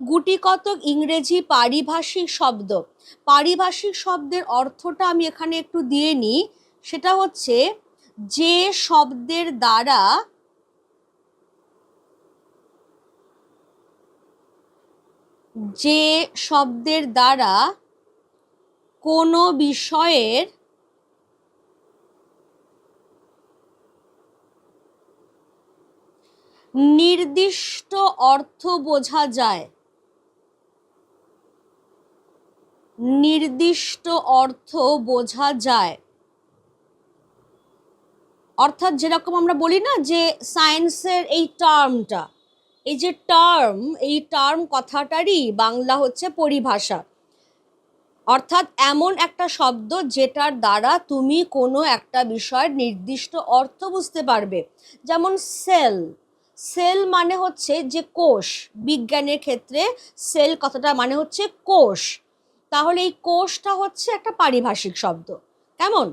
গুটিকতক ইংরেজি পারিভাষিক শব্দ। পারিভাষিক শব্দের অর্থটা আমি এখানে একটু দিয়ে নিই। সেটা হচ্ছে, যে শব্দের দ্বারা যে শব্দের দ্বারা কোনো বিষয়ের নির্দিষ্ট অর্থ বোঝা যায়। নির্দিষ্ট অর্থ বোঝা যায়। অর্থাৎ যেরকম আমরা বলি না যে সায়েন্সের এই টার্মটা, এই যে টার্ম, এই টার্ম কথাটারই বাংলা হচ্ছে পরিভাষা। অর্থাৎ এমন একটা শব্দ যেটার দ্বারা তুমি কোনো একটা বিষয়ের নির্দিষ্ট অর্থ বুঝতে পারবে। যেমন সেল সেল মানে হচ্ছে যে কোষ। বিজ্ঞানের ক্ষেত্রে সেল কথাটা মানে হচ্ছে কোষ। তাহলে এই কোষটা হচ্ছে একটা পারিভাষিক শব্দ। কেমন?